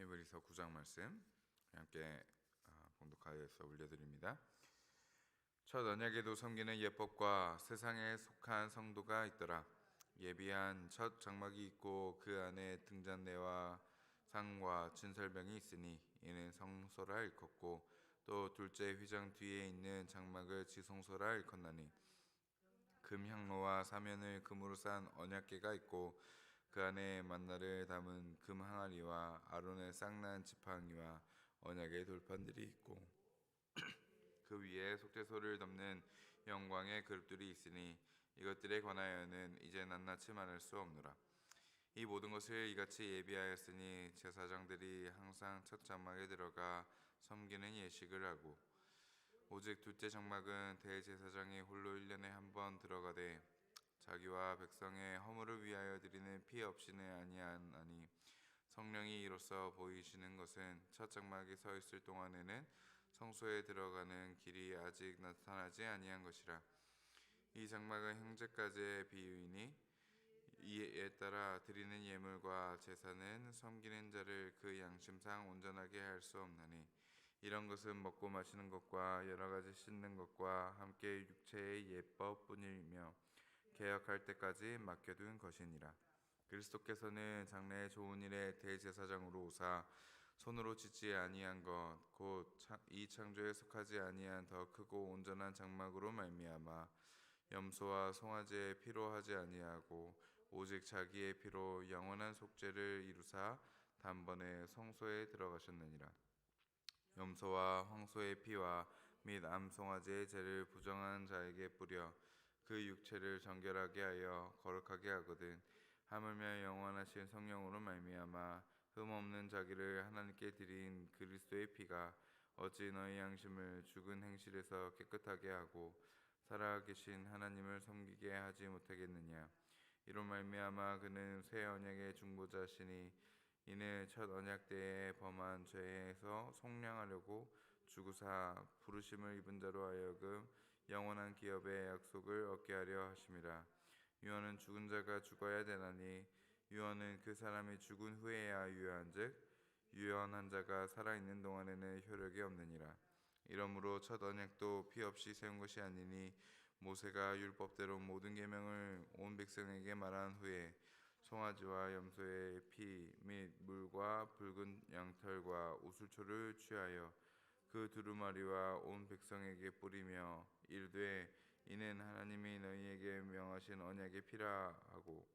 히브리서 9장 말씀 함께 아, 봉독하여서 올려드립니다. 첫 언약에도 섬기는 예법과 세상에 속한 성도가 있더라. 예비한 첫 장막이 있고 그 안에 등잔대와 상과 진설병이 있으니 이는 성소라 일컫고 또 둘째 휘장 뒤에 있는 장막을 지성소라 일컫나니 금 향로와 사면을 금으로 싼 언약궤가 있고 그 안에 만나를 담은 금 항아리와 아론의 쌍난 지팡이와 언약의 돌판들이 있고 그 위에 속죄소를 덮는 영광의 그릇들이 있으니 이것들에 관하여는 이제 낱낱이 말할 수 없노라. 이 모든 것을 이같이 예비하였으니 제사장들이 항상 첫 장막에 들어가 섬기는 예식을 하고 오직 둘째 장막은 대제사장이 홀로 1년에 한 번 들어가되 자기와 백성의 허물을 위하여 드리는 피 없이는 아니하나니 성령이 이로써 보이시는 것은 첫 장막에 서 있을 동안에는 성소에 들어가는 길이 아직 나타나지 아니한 것이라. 이 장막은 형제까지의 비유이니 이에 따라 드리는 예물과 제사는 섬기는 자를 그 양심상 온전하게 할 수 없나니 이런 것은 먹고 마시는 것과 여러 가지 씻는 것과 함께 육체의 예법뿐이며 개혁할 때까지 맡겨둔 것이니라. 그리스도께서는 장래의 좋은 일에 대제사장으로 오사 손으로 짓지 아니한 것 곧 이 창조에 속하지 아니한 더 크고 온전한 장막으로 말미암아 염소와 송아지의 피로 하지 아니하고 오직 자기의 피로 영원한 속죄를 이루사 단번에 성소에 들어가셨느니라. 염소와 황소의 피와 및 암송아지의 죄를 부정한 자에게 뿌려 그 육체를 정결하게 하여 거룩하게 하거든 하물며 영원하신 성령으로 말미암아 흠 없는 자기를 하나님께 드린 그리스도의 피가 어찌 너희 양심을 죽은 행실에서 깨끗하게 하고 살아계신 하나님을 섬기게 하지 못하겠느냐? 이로 말미암아 그는 새 언약의 중보자시니 이는 첫 언약 때에 범한 죄에서 속량하려고 주구사 부르심을 입은 자로 하여금 영원한 기업의 약속을 얻게 하려 하심이라 유언은 죽은 자가 죽어야 되나니 유언은 그 사람이 죽은 후에야 유효한즉 유언한 자가 살아 있는 동안에는 효력이 없느니라. 이러므로 첫 언약도 피 없이 세운 것이 아니니 모세가 율법대로 모든 계명을 온 백성에게 말한 후에 송아지와 염소의 피 및 물과 붉은 양털과 우슬초를 취하여 그 두루마리와 온 백성에게 뿌리며 이르되 이는 하나님이 너희에게 명하신 언약의 피라 하고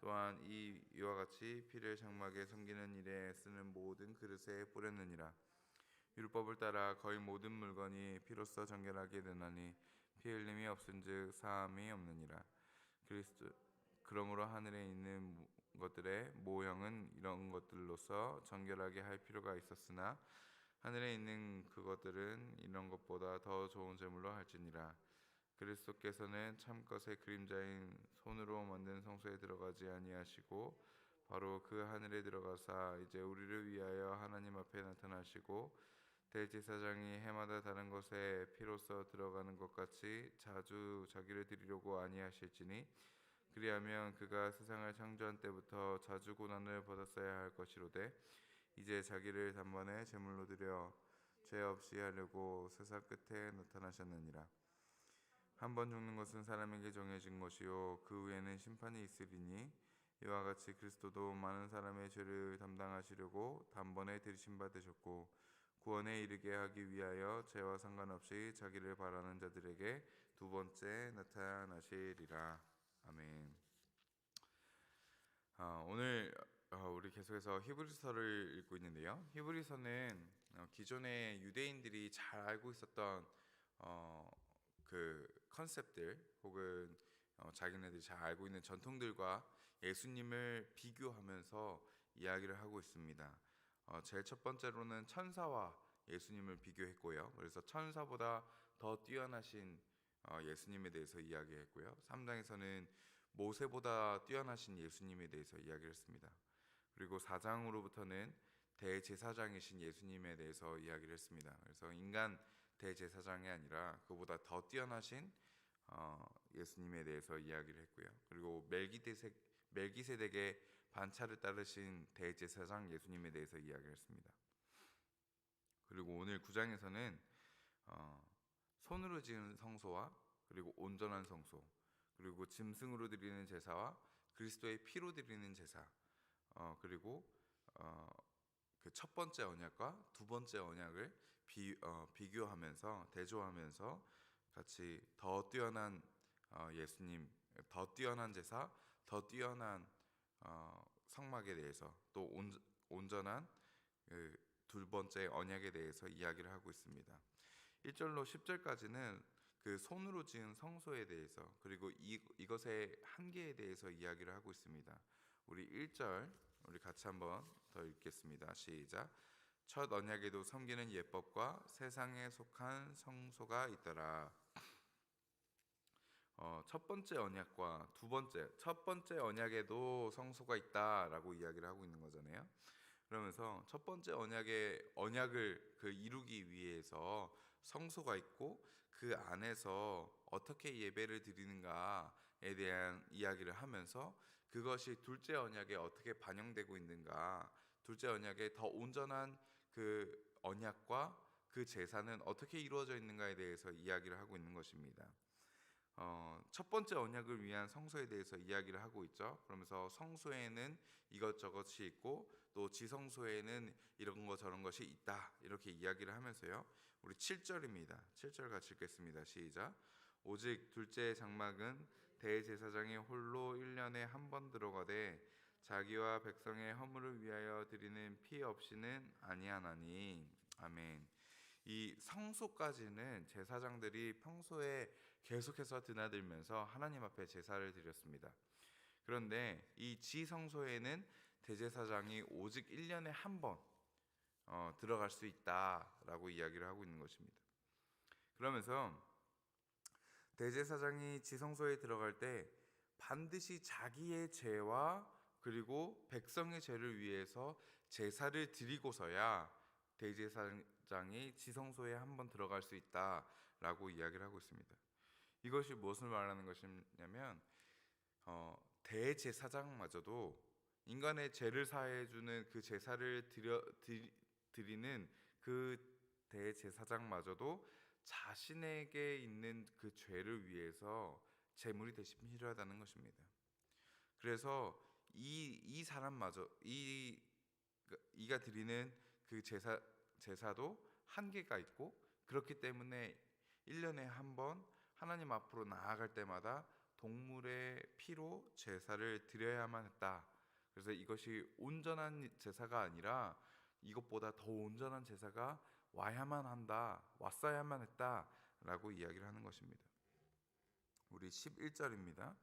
또한 이 이와 같이 피를 장막에 섬기는 일에 쓰는 모든 그릇에 뿌렸느니라. 율법을 따라 거의 모든 물건이 피로써 정결하게 되나니 피 흘림이 없은즉 사함이 없느니라. 그리스도 그러므로 하늘에 있는 것들의 모형은 이런 것들로서 정결하게 할 필요가 있었으나 하늘에 있는 그것들은 이런 것보다 더 좋은 제물로 할지니라. 그리스도께서는 참것의 그림자인 손으로 만든 성소에 들어가지 아니하시고 바로 그 하늘에 들어가사 이제 우리를 위하여 하나님 앞에 나타나시고 대제사장이 해마다 다른 것에 피로써 들어가는 것 같이 자주 자기를 드리려고 아니하실지니 그리하면 그가 세상을 창조한 때부터 자주 고난을 받았어야 할 것이로되 이제 자기를 단번에 제물로 드려 죄 없이 하려고 세상 끝에 나타나셨느니라. 한 번 죽는 것은 사람에게 정해진 것이요. 그 후에는 심판이 있으리니 이와 같이 그리스도도 많은 사람의 죄를 담당하시려고 단번에 들이신 바 되셨고 구원에 이르게 하기 위하여 죄와 상관없이 자기를 바라는 자들에게 두 번째 나타나시리라. 아멘. 어, 오늘 어, 우리 계속해서 히브리서를 읽고 있는데요. 히브리서는 어, 기존의 유대인들이 잘 알고 있었던 어, 그 컨셉들 혹은 어, 자기네들이 잘 알고 있는 전통들과 예수님을 비교하면서 이야기를 하고 있습니다. 어, 제일 첫 번째로는 천사와 예수님을 비교했고요. 그래서 천사보다 더 뛰어나신 어, 예수님에 대해서 이야기했고요. 3장에서는 모세보다 뛰어나신 예수님에 대해서 이야기를 했습니다. 그리고 4장으로부터는 대제사장이신 예수님에 대해서 이야기를 했습니다. 그래서 인간 대제사장이 아니라 그보다 더 뛰어나신 어, 예수님에 대해서 이야기를 했고요. 그리고 멜기세덱 멜기세덱의 반차를 따르신 대제사장 예수님에 대해서 이야기를 했습니다. 그리고 오늘 9장에서는 어, 손으로 지은 성소와 그리고 온전한 성소 그리고 짐승으로 드리는 제사와 그리스도의 피로 드리는 제사 어, 그리고 어, 그 첫 번째 언약과 두 번째 언약을 비, 어, 비교하면서 대조하면서 같이 더 뛰어난 어, 예수님, 더 뛰어난 제사, 더 뛰어난 어, 성막에 대해서 또 온, 온전한 그두 번째 언약에 대해서 이야기를 하고 있습니다. 1절로 10절까지는 그 손으로 지은 성소에 대해서 그리고 이, 이것의 한계에 대해서 이야기를 하고 있습니다. 우리 1절 우리 같이 한번 더 읽겠습니다. 시작. 첫 언약에도 섬기는 예법과 세상에 속한 성소가 있더라. 어, 첫 번째 언약과 두 번째 첫 번째 언약에도 성소가 있다라고 이야기를 하고 있는 거잖아요. 그러면서 첫 번째 언약의 언약을 그 이루기 위해서 성소가 있고 그 안에서 어떻게 예배를 드리는가에 대한 이야기를 하면서 그것이 둘째 언약에 어떻게 반영되고 있는가, 둘째 언약의 더 온전한 그 언약과 그 제사는 어떻게 이루어져 있는가에 대해서 이야기를 하고 있는 것입니다. 어, 첫 번째 언약을 위한 성소에 대해서 이야기를 하고 있죠. 그러면서 성소에는 이것저것이 있고 또 지성소에는 이런 거 저런 것이 있다. 이렇게 이야기를 하면서요. 우리 7절입니다. 7절 같이 읽겠습니다. 시작. 오직 둘째 장막은 대제사장이 홀로 1년에 한 번 들어가되 자기와 백성의 허물을 위하여 드리는 피 없이는 아니하나니. 아멘. 이 성소까지는 제사장들이 평소에 계속해서 드나들면서 하나님 앞에 제사를 드렸습니다. 그런데 이 지성소에는 대제사장이 오직 1년에 한번 어, 들어갈 수 있다라고 이야기를 하고 있는 것입니다. 그러면서 대제사장이 지성소에 들어갈 때 반드시 자기의 죄와 그리고 백성의 죄를 위해서 제사를 드리고서야 대제사장이 지성소에 한 번 들어갈 수 있다라고 이야기를 하고 있습니다. 이것이 무엇을 말하는 것이냐면 어, 대제사장마저도 인간의 죄를 사해 주는 그 제사를 드려 드리, 드리는 그 대제사장마저도 자신에게 있는 그 죄를 위해서 제물이 대신 필요하다는 것입니다. 그래서 이 이 사람마저 이 이가 드리는 그 제사 제사도 한계가 있고 그렇기 때문에 1년에 한 번 하나님 앞으로 나아갈 때마다 동물의 피로 제사를 드려야만 했다. 그래서 이것이 온전한 제사가 아니라 이것보다 더 온전한 제사가 와야만 한다, 왔어야만 했다라고 이야기를 하는 것입니다. 우리 11절입니다.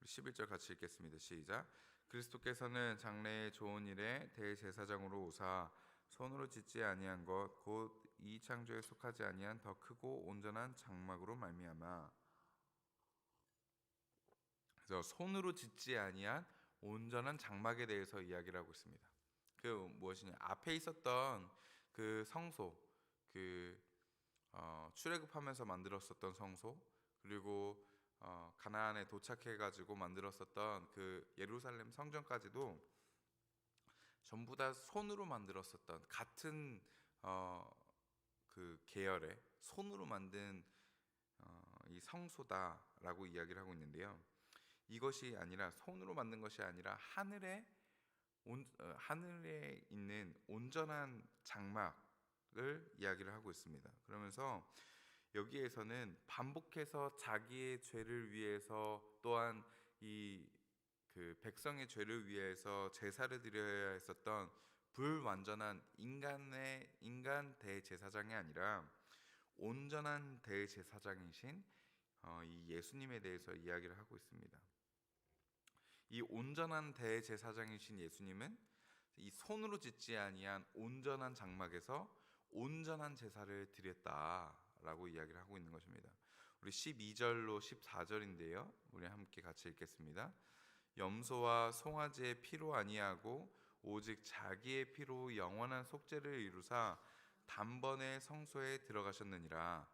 우리 11절 같이 읽겠습니다. 시작. 그리스도께서는 장래의 좋은 일에 대제사장으로 오사 손으로 짓지 아니한 것 곧 이 창조에 속하지 아니한 더 크고 온전한 장막으로 말미암아 그래서 손으로 짓지 아니한 온전한 장막에 대해서 이야기를 하고 있습니다. 그 무엇이냐 앞에 있었던 그 성소 그 어, 출애굽하면서 만들었었던 성소 그리고 어, 가나안에 도착해 가지고 만들었었던 그 예루살렘 성전까지도 전부 다 손으로 만들었었던 같은 어, 그 계열의 손으로 만든 어, 이 성소다라고 이야기를 하고 있는데요. 이것이 아니라 손으로 만든 것이 아니라 하늘에 온, 어, 하늘에 있는 온전한 장막을 이야기를 하고 있습니다. 그러면서 여기에서는 반복해서 자기의 죄를 위해서 또한 이 그 백성의 죄를 위해서 제사를 드려야 했었던 불완전한 인간의 인간 대제사장이 아니라 온전한 대제사장이신 어, 이 예수님에 대해서 이야기를 하고 있습니다. 이 온전한 대제사장이신 예수님은 이 손으로 짓지 아니한 온전한 장막에서 온전한 제사를 드렸다라고 이야기를 하고 있는 것입니다. 우리 12절로 14절인데요. 우리 함께 같이 읽겠습니다. 염소와 송아지의 피로 아니하고 오직 자기의 피로 영원한 속죄를 이루사 단번에 성소에 들어가셨느니라.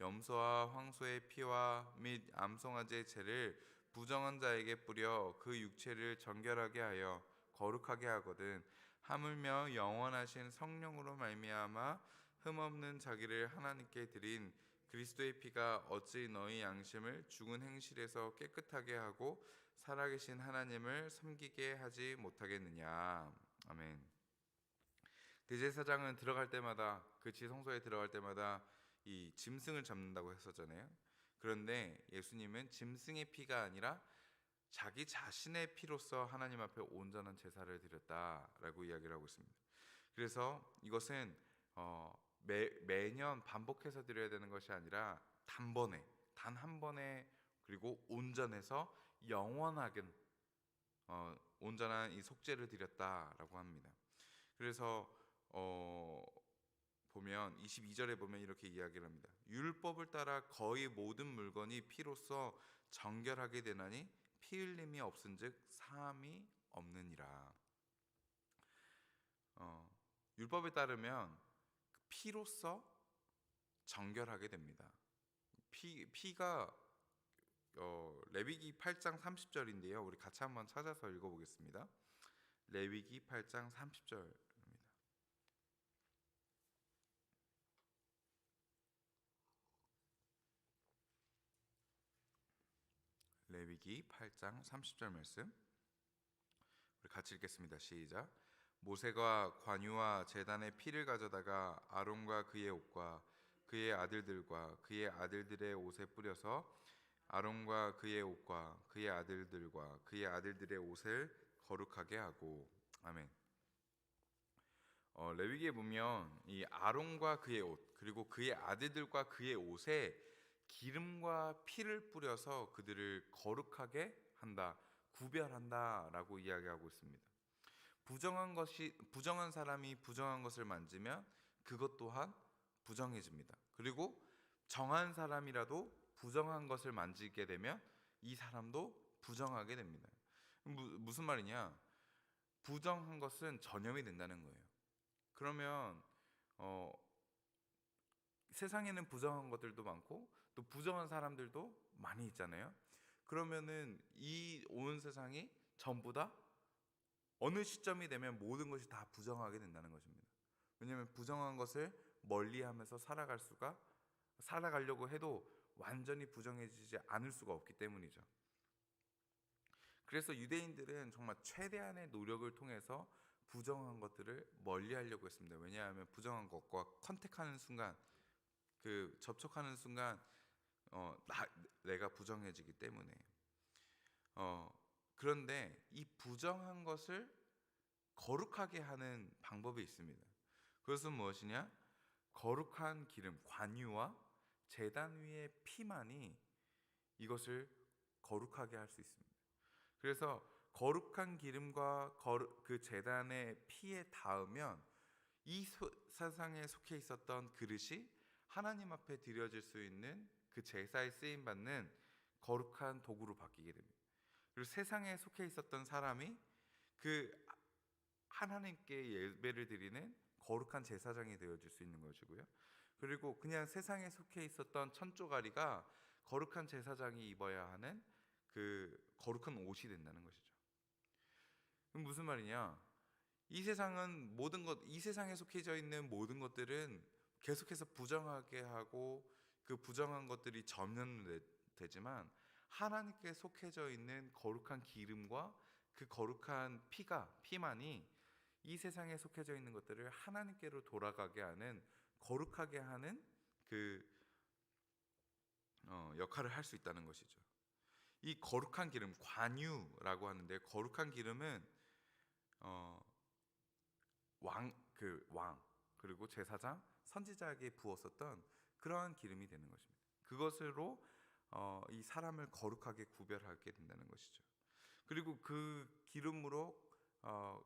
염소와 황소의 피와 및 암송아지의 죄를 부정한 자에게 뿌려 그 육체를 정결하게 하여 거룩하게 하거든 하물며 영원하신 성령으로 말미암아 흠없는 자기를 하나님께 드린 그리스도의 피가 어찌 너희 양심을 죽은 행실에서 깨끗하게 하고 살아계신 하나님을 섬기게 하지 못하겠느냐 아멘. 대제사장은 들어갈 때마다 그 지성소에 들어갈 때마다 이 짐승을 잡는다고 했었잖아요. 그런데 예수님은 짐승의 피가 아니라 자기 자신의 피로서 하나님 앞에 온전한 제사를 드렸다라고 이야기를 하고 있습니다. 그래서 이것은 어, 매, 매년 반복해서 드려야 되는 것이 아니라 단번에 단 한 번에 그리고 온전해서 영원하게 어, 온전한 이 속죄를 드렸다라고 합니다. 그래서 어, 보면 22절에 보면 이렇게 이야기를 합니다. 율법을 따라 거의 모든 물건이 피로써 정결하게 되나니 피 흘림이 없은즉 사함이 없느니라. 어, 율법에 따르면 피로써 정결하게 됩니다. 피 피가 어, 레위기 8장 30절인데요. 우리 같이 한번 찾아서 읽어보겠습니다. 레위기 8장 30절입니다. 레위기 8장 30절 말씀. 우리 같이 읽겠습니다. 시작. 모세가 관유와 제단의 피를 가져다가 아론과 그의 옷과 그의 아들들과 그의 아들들의 옷에 뿌려서 아론과 그의 옷과 그의 아들들과 그의 아들들의 옷을 거룩하게 하고 아멘. 어, 레위기에 보면 이 아론과 그의 옷 그리고 그의 아들들과 그의 옷에 기름과 피를 뿌려서 그들을 거룩하게 한다, 구별한다라고 이야기하고 있습니다. 부정한 것이 부정한 사람이 부정한 것을 만지면 그것 또한 부정해집니다. 그리고 정한 사람이라도 부정한 것을 만지게 되면 이 사람도 부정하게 됩니다. 무, 무슨 말이냐? 부정한 것은 전염이 된다는 거예요. 그러면 어, 세상에는 부정한 것들도 많고 또 부정한 사람들도 많이 있잖아요. 그러면은 이 온 세상이 전부 다 어느 시점이 되면 모든 것이 다 부정하게 된다는 것입니다. 왜냐하면 부정한 것을 멀리하면서 살아갈 수가 살아가려고 해도 완전히 부정해지지 않을 수가 없기 때문이죠. 그래서 유대인들은 정말 최대한의 노력을 통해서 부정한 것들을 멀리하려고 했습니다. 왜냐하면 부정한 것과 컨택하는 순간, 그 접촉하는 순간, 어, 나, 내가 부정해지기 때문에. 어, 그런데 이 부정한 것을 거룩하게 하는 방법이 있습니다. 그것은 무엇이냐? 거룩한 기름, 관유와 제단 위의 피만이 이것을 거룩하게 할 수 있습니다. 그래서 거룩한 기름과 거룩, 그 제단의 피에 닿으면 이 소, 세상에 속해 있었던 그릇이 하나님 앞에 드려질 수 있는 그 제사에 쓰임 받는 거룩한 도구로 바뀌게 됩니다. 그리고 세상에 속해 있었던 사람이 그 하나님께 예배를 드리는 거룩한 제사장이 되어질 수 있는 것이고요. 그리고 그냥 세상에 속해 있었던 천조가리가 거룩한 제사장이 입어야 하는 그 거룩한 옷이 된다는 것이죠. 무슨 말이냐? 이 세상은 모든 것, 이 세상에 속해져 있는 모든 것들은 계속해서 부정하게 하고 그 부정한 것들이 전면되지만 하나님께 속해져 있는 거룩한 기름과 그 거룩한 피가 피만이 이 세상에 속해져 있는 것들을 하나님께로 돌아가게 하는 거룩하게 하는 그 어, 역할을 할 수 있다는 것이죠. 이 거룩한 기름 관유라고 하는데 거룩한 기름은 어, 왕 그 왕 그리고 제사장 선지자에게 부었었던 그러한 기름이 되는 것입니다. 그것으로 어, 이 사람을 거룩하게 구별하게 된다는 것이죠. 그리고 그 기름으로 어,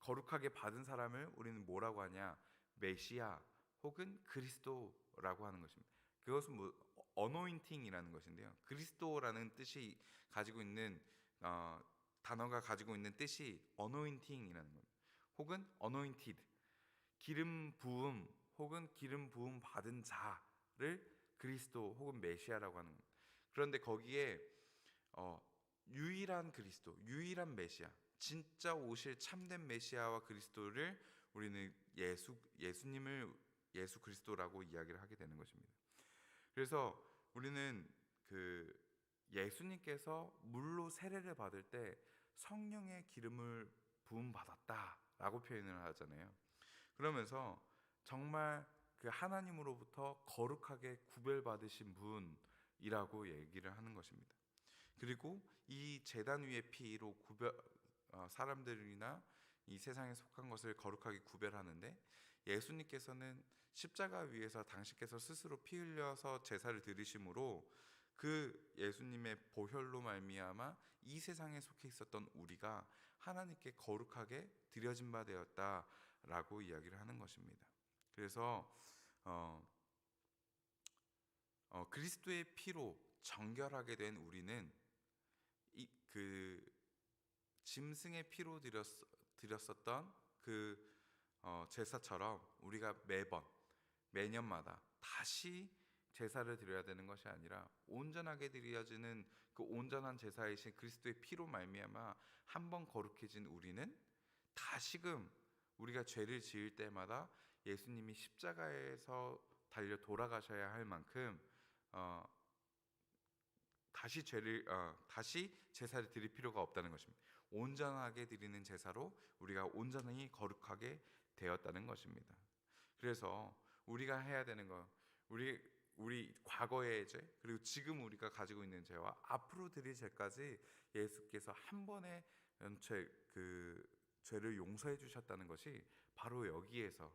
거룩하게 받은 사람을 우리는 뭐라고 하냐? 메시아 혹은 그리스도라고 하는 것입니다. 그것은 뭐 어노인팅이라는 것인데요. 그리스도라는 뜻이 가지고 있는 어, 단어가 가지고 있는 뜻이 어노인팅이라는 겁니다. 혹은 어노인티드 기름 부음 혹은 기름 부음 받은 자를 그리스도 혹은 메시아라고 하는 겁니다. 그런데 거기에 어, 유일한 그리스도, 유일한 메시아, 진짜 오실 참된 메시아와 그리스도를 우리는 예수 예수님을 예수 그리스도라고 이야기를 하게 되는 것입니다. 그래서 우리는 그 예수님께서 물로 세례를 받을 때 성령의 기름을 부음 받았다라고 표현을 하잖아요. 그러면서 정말 그 하나님으로부터 거룩하게 구별받으신 분이라고 얘기를 하는 것입니다. 그리고 이 제단 위의 피로 구별 어, 사람들이나 이 세상에 속한 것을 거룩하게 구별하는데 예수님께서는 십자가 위에서 당신께서 스스로 피 흘려서 제사를 드리심으로 그 예수님의 보혈로 말미암아 이 세상에 속해 있었던 우리가 하나님께 거룩하게 드려진 바 되었다라고 이야기를 하는 것입니다. 그래서 어, 어, 그리스도의 피로 정결하게 된 우리는 이 그 짐승의 피로 드렸, 드렸었던 그 어, 제사처럼 우리가 매번 매년마다 다시 제사를 드려야 되는 것이 아니라 온전하게 드려지는 그 온전한 제사이신 그리스도의 피로 말미암아 한 번 거룩해진 우리는 다시금 우리가 죄를 지을 때마다 예수님이 십자가에서 달려 돌아가셔야 할 만큼 어, 다시 죄를 어, 다시 제사를 드릴 필요가 없다는 것입니다. 온전하게 드리는 제사로 우리가 온전히 거룩하게 되었다는 것입니다. 그래서 우리가 해야 되는 거 우리 우리 과거의 죄 그리고 지금 우리가 가지고 있는 죄와 앞으로 드릴 죄까지 예수께서 한 번에 연체 그 죄를 용서해 주셨다는 것이 바로 여기에서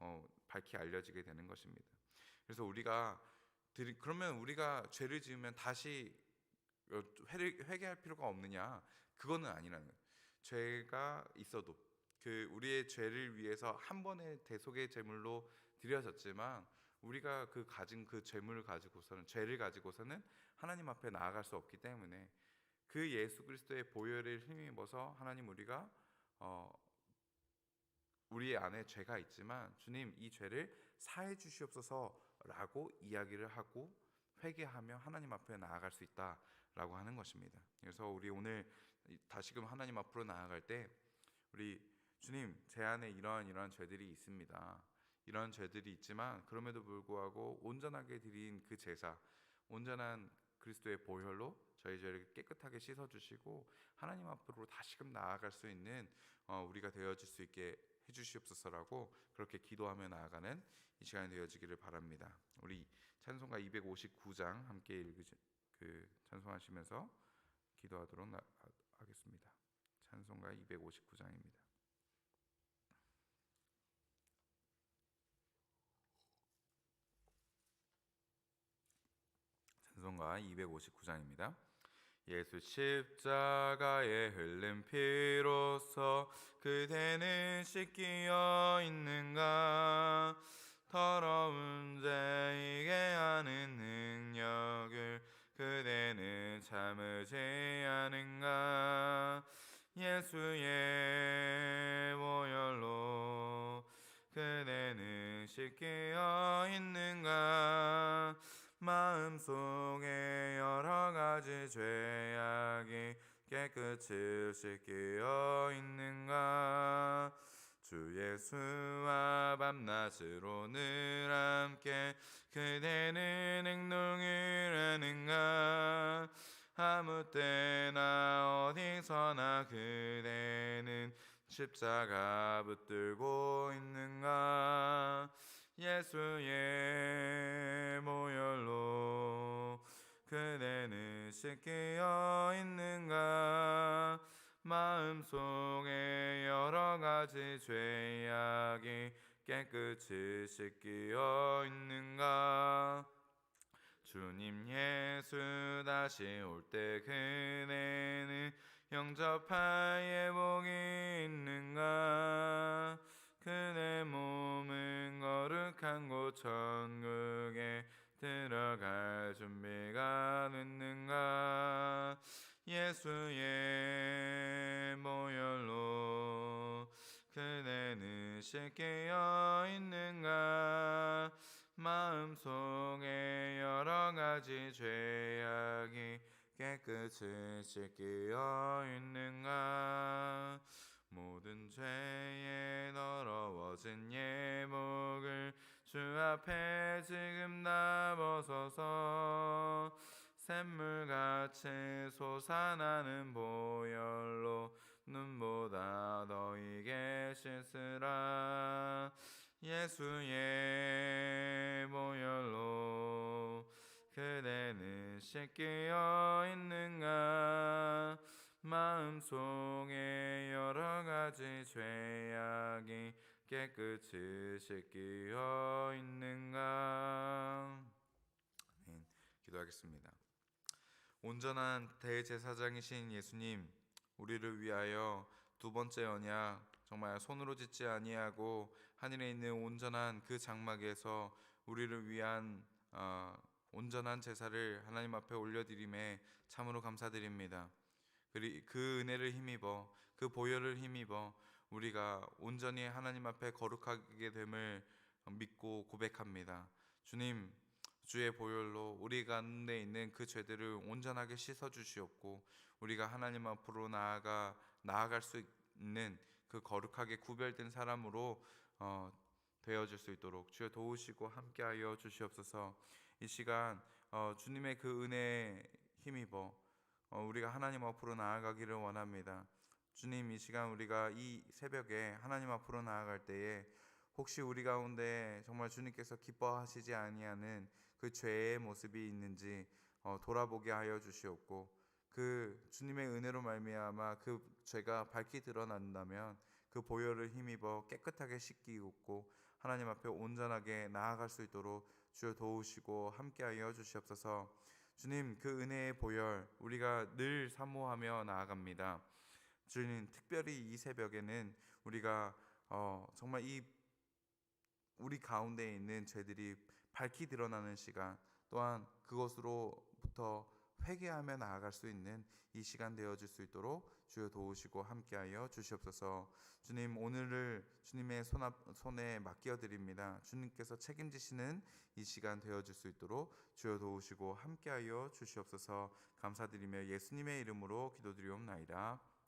어, 밝히 알려지게 되는 것입니다. 그래서 우리가 그러면 우리가 죄를 지으면 다시 어, 회개할 필요가 없느냐? 그거는 아니라는 거예요. 죄가 있어도 그 우리의 죄를 위해서 한 번의 대속의 제물로 드려졌지만 우리가 그 가진 그 죄물을 가지고서는 죄를 가지고서는 하나님 앞에 나아갈 수 없기 때문에 그 예수 그리스도의 보혈을 힘입어서 하나님 우리가 어 우리 안에 죄가 있지만 주님 이 죄를 사해 주시옵소서라고 이야기를 하고 회개하며 하나님 앞에 나아갈 수 있다라고 하는 것입니다. 그래서 우리 오늘 다시금 하나님 앞으로 나아갈 때 우리 주님 제 안에 이러한 이러한 죄들이 있습니다. 이런 죄들이 있지만 그럼에도 불구하고 온전하게 드린 그 제사, 온전한 그리스도의 보혈로 저희 죄를 깨끗하게 씻어 주시고 하나님 앞으로 다시금 나아갈 수 있는 어, 우리가 되어질 수 있게 해주시옵소서라고 그렇게 기도하며 나아가는 이 시간이 되어지기를 바랍니다. 우리 찬송가 259장 함께 읽으시 그 찬송하시면서 기도하도록 나, 하겠습니다. 찬송가 259장입니다. 찬송가 259장입니다. 예수 십자가에 흘린 피로써 그대는 씻기어 있는가? 더러운 자에게 하는 능력을 그대는 참으지 않은가? 예수의 보혈로 그대는 씻기어 있는가? 마음속에 가지 죄악이 깨끗이 씻기어 있는가? 주 예수와 밤낮으로 늘 함께 그대는 행동을 하는가? 아무 때나 어디서나 그대는 십자가 붙들고 있는가? 예수의 보혈로 그대는 씻기어 있는가? 마음속에 여러 가지 죄악이 깨끗이 씻기어 있는가? 주님 예수 다시 올 때 그대는 영접할 예복이 있는가? 그대 몸은 거룩한 곳 천국에 들어갈 준비가 됐는가? 예수의 보혈로 그대는 씻기어 있는가? 마음속에 여러 가지 죄악이 깨끗이 씻기어 있는가? 모든 죄에 더러워진 예목을 주 앞에 지금 다 벗어서 샘물같이 솟아나는 보혈로 눈보다 너희게 씻으라. 예수의 보혈로 그대는 씻기어 있는가? 마음속에 여러 가지 죄악이 깨끗이 씻기어 있는가 아멘. 기도하겠습니다. 온전한 대제사장이신 예수님, 우리를 위하여 두 번째 언약 정말 손으로 짓지 아니하고 하늘에 있는 온전한 그 장막에서 우리를 위한 어, 온전한 제사를 하나님 앞에 올려드림에 참으로 감사드립니다. 그 은혜를 힘입어 그 보혈을 힘입어 우리가 온전히 하나님 앞에 거룩하게 됨을 믿고 고백합니다. 주님 주의 보혈로 우리 가운데 있는 그 죄들을 온전하게 씻어 주시옵고 우리가 하나님 앞으로 나아가 나아갈 수 있는 그 거룩하게 구별된 사람으로 어, 되어질 수 있도록 주여 도우시고 함께하여 주시옵소서. 이 시간 어, 주님의 그 은혜에 힘입어 어, 우리가 하나님 앞으로 나아가기를 원합니다. 주님 이 시간 우리가 이 새벽에 하나님 앞으로 나아갈 때에 혹시 우리 가운데 정말 주님께서 기뻐하시지 아니하는 그 죄의 모습이 있는지 어, 돌아보게 하여 주시옵고 그 주님의 은혜로 말미암아 그 죄가 밝히 드러난다면 그 보혈을 힘입어 깨끗하게 씻기고 하나님 앞에 온전하게 나아갈 수 있도록 주여 도우시고 함께하여 주시옵소서. 주님 그 은혜의 보혈 우리가 늘 사모하며 나아갑니다. 주님 특별히 이 새벽에는 우리가 어, 정말 이 우리 가운데 있는 죄들이 밝히 드러나는 시간 또한 그것으로부터 회개하며 나아갈 수 있는 이 시간 되어질 수 있도록 주여 도우시고 함께하여 주시옵소서. 주님 오늘을 주님의 손 앞, 손에 맡겨 드립니다. 주님께서 책임지시는 이 시간 되어질 수 있도록 주여 도우시고 함께하여 주시옵소서. 감사드리며 예수님의 이름으로 기도드리옵나이다.